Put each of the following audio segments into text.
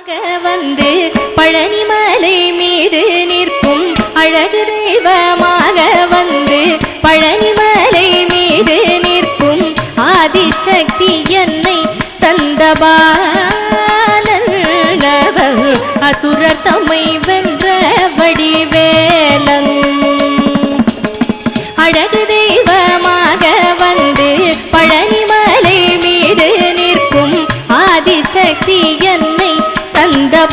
வந்து பழனிமலை மீது நிற்கும் அழகு தெய்வமாக வந்து பழனிமலை மீது நிற்கும் ஆதிசக்தி என்னை தந்தபாலன் அசுரர் தம்மை வென்ற வடிவேலன். அழகு தெய்வமாக வந்து பழனிமலை மீது நிற்கும் ஆதிசக்தி என்னை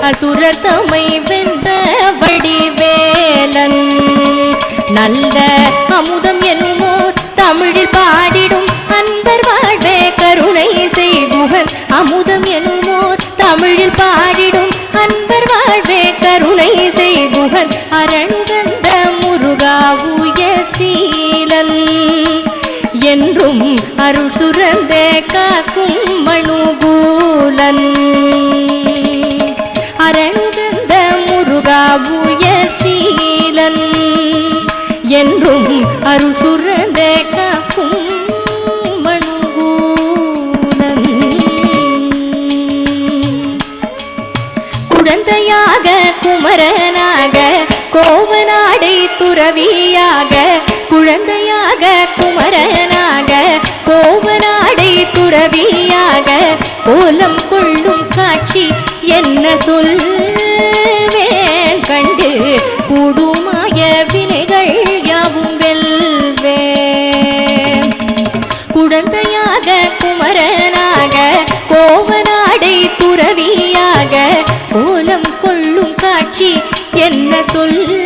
அசுரர் தம்மை வென்ற வடிவேலன். நல்ல அமுதம் என்னுமோர் தமிழில் பாடிடும் அன்பர் வாழ்வே கருணை செய்குகன் அமுதம் என்னுமோர் தமிழில் பாடிடும் அன்பர் வாழ்வே கருணை செய்குகன் அரணுகந்த முருகா உயர் சீலன். என்றும் அருள் சுரந்தே காக்கும் முருகா சீலன் என்றும் அருள் சுரந்த காக்கும் மணுகூலன் குழந்தையாக குமரனாக கோவநாடை துறவியாக குழந்தையாக குமரனாக கோவநாடை துறவியாக கோலம் கொள்ளும் காட்சி என்ன சொல்ல கூடுமாய வினைகள் யாவும் வெல்வே. குழந்தையாக குமரனாக கோவனாடை துறவியாக கோலம் கொள்ளும் காட்சி என்ன சொல்ல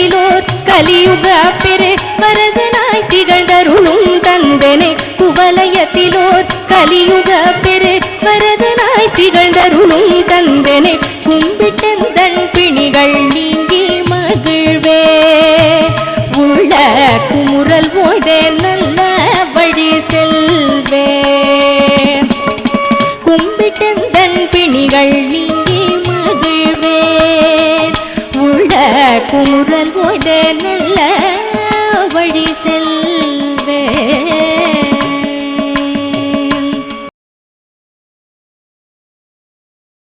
குவலயத்திலோர் கலியுக பெரு வரதனாய் திகழ்ந்தருளும் தந்தனே. குவலயத்திலோர் கலியுக பெரு வரதனாய் திகழ்ந்தருளும் உள்ள